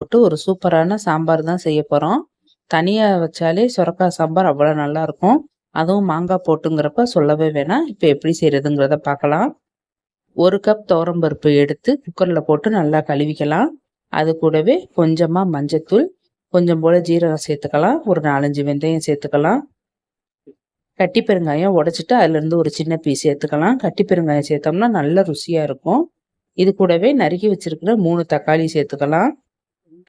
போட்டு ஒரு சூப்பரான சாம்பார் தான் செய்ய போகிறோம் தனியாக வச்சாலே சுரக்காய் சாம்பார் அவ்வளோ நல்லாயிருக்கும் அதுவும் மாங்காய் போட்டுங்கிறப்ப சொல்லவே வேணாம். இப்போ எப்படி செய்கிறதுங்கிறத பார்க்கலாம். ஒரு கப் பருப்பு எடுத்து குக்கரில் போட்டு நல்லா கழுவிக்கலாம். அது கூடவே கொஞ்சமாக மஞ்சத்தூள் கொஞ்சம் போல் ஜீரகம் சேர்த்துக்கலாம். ஒரு நாலஞ்சு வெந்தயம் சேர்த்துக்கலாம். கட்டி பெருங்காயம் உடச்சிட்டு அதுலேருந்து ஒரு சின்ன பீஸ் சேர்த்துக்கலாம். கட்டி பெருங்காயம் சேர்த்தோம்னா நல்ல ருசியாக இருக்கும். இது கூடவே நறுக்கி வச்சிருக்கிற மூணு தக்காளி சேர்த்துக்கலாம்.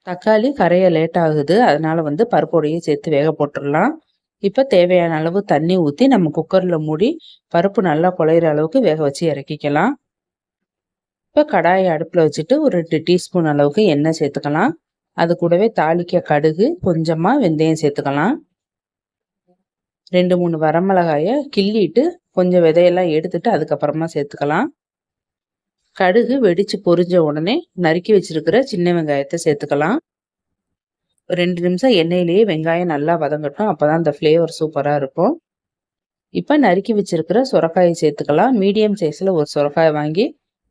தக்காளி கரைய லேட் ஆகுது. அதனால வந்து பருப்போடையே சேர்த்து வேக போட்டுடலாம். இப்போ தேவையான அளவு தண்ணி ஊற்றி நம்ம குக்கரில் மூடி பருப்பு நல்லா குழையிற அளவுக்கு வேக வச்சு இறக்கிக்கலாம். இப்போ கடாயை அடுப்பில் வச்சுட்டு ஒரு ரெண்டு டீஸ்பூன் அளவுக்கு எண்ணெய் சேர்த்துக்கலாம். அது கூடவே தாளிக்க கடுகு கொஞ்சமாக வெந்தயம் சேர்த்துக்கலாம். ரெண்டு மூணு வரமிளகாயை கிள்ளிட்டு கொஞ்சம் விதையெல்லாம் எடுத்துட்டு அதுக்கப்புறமா சேர்த்துக்கலாம். கடுகு வெடிச்சு பொரிஞ்ச உடனே நறுக்கி வச்சிருக்கிற சின்ன வெங்காயத்தை சேர்த்துக்கலாம். ரெண்டு நிமிஷம் எண்ணெயிலேயே வெங்காயம் நல்லா வதங்கட்டும். அப்போதான் அந்த ஃப்ளேவர் சூப்பராக இருக்கும். இப்போ நறுக்கி வச்சிருக்கிற சுரக்காயை சேர்த்துக்கலாம். மீடியம் சைஸில் ஒரு சுரக்காயை வாங்கி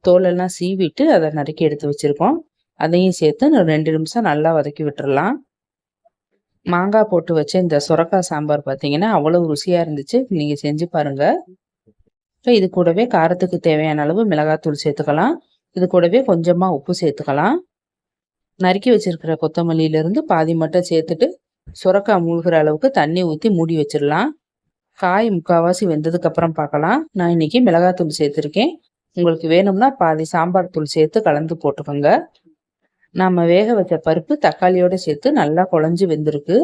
தோலெல்லாம் சீவிட்டு அதை நறுக்கி எடுத்து வச்சுருக்கோம். அதையும் சேர்த்து ரெண்டு நிமிஷம் நல்லா வதக்கி விட்டுறலாம். மாங்காய் போட்டு வச்ச இந்த சுரக்காய் சாம்பார் பார்த்தீங்கன்னா அவ்வளோ ருசியாக இருந்துச்சு. நீங்கள் செஞ்சு பாருங்கள் இப்போ இது கூடவே காரத்துக்கு தேவையான அளவு மிளகாத்தூள் சேர்த்துக்கலாம். இது கூடவே கொஞ்சமாக உப்பு சேர்த்துக்கலாம். நறுக்கி வச்சுருக்கிற கொத்தமல்லியிலேருந்து பாதி மட்டும் சேர்த்துட்டு சுரக்காய் மூழ்கிற அளவுக்கு தண்ணி ஊற்றி மூடி வச்சிடலாம். காய் முக்கால்வாசி வெந்ததுக்கப்புறம் பார்க்கலாம். நான் இன்னைக்கு மிளகாத்தூள் சேர்த்துருக்கேன். உங்களுக்கு வேணும்னா பாதி சாம்பார் தூள் சேர்த்து கலந்து போட்டுக்கோங்க. நாம் வேக வச்ச பருப்பு தக்காளியோடு சேர்த்து நல்லா குழஞ்சி வெந்திருக்கு.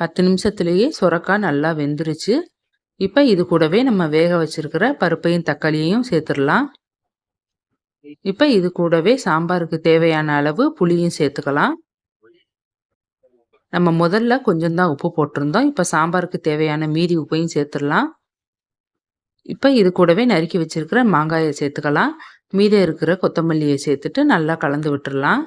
பத்து நிமிஷத்துலேயே சுரக்காய் நல்லா வெந்துருச்சு. இப்போ இது கூடவே நம்ம வேக வச்சிருக்கிற பருப்பையும் தக்காளியையும் சேர்த்துடலாம். இப்போ இது கூடவே சாம்பாருக்கு தேவையான அளவு புளியும் சேர்த்துக்கலாம். நம்ம முதல்ல கொஞ்சம் தான் உப்பு போட்டிருந்தோம். இப்போ சாம்பாருக்கு தேவையான மீதி உப்பையும் சேர்த்துடலாம். இப்போ இது கூடவே நறுக்கி வச்சிருக்கிற மாங்காயை சேர்த்துக்கலாம். மீதம் இருக்கிற கொத்தமல்லியை சேர்த்துட்டு நல்லா கலந்து விட்டுடலாம்.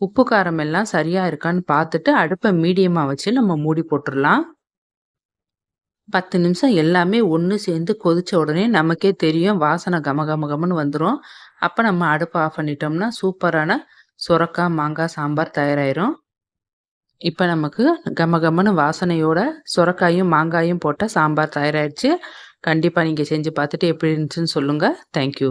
உப்பு காரம் எல்லாம் சரியாக இருக்கான்னு பார்த்துட்டு அடுப்பை மீடியமாக வச்சு நம்ம மூடி போட்டுடலாம். பத்து நிமிஷம் எல்லாமே ஒன்று சேர்ந்து கொதிச்ச உடனே நமக்கே தெரியும். வாசனை கம கம கமன்னு வந்துடும் அப்போ நம்ம அடுப்பை ஆஃப் பண்ணிட்டோம்னா சூப்பரான சுரக்காய் மாங்காய் சாம்பார் தயாராயிரும். இப்போ நமக்கு கம கமன்னு வாசனையோட சுரக்காயும் மாங்காயும் போட்ட சாம்பார் தயாராகிடுச்சு கண்டிப்பாக நீங்கள் செஞ்சு பார்த்துட்டு எப்படி இருந்துச்சுன்னு சொல்லுங்கள் தேங்க்யூ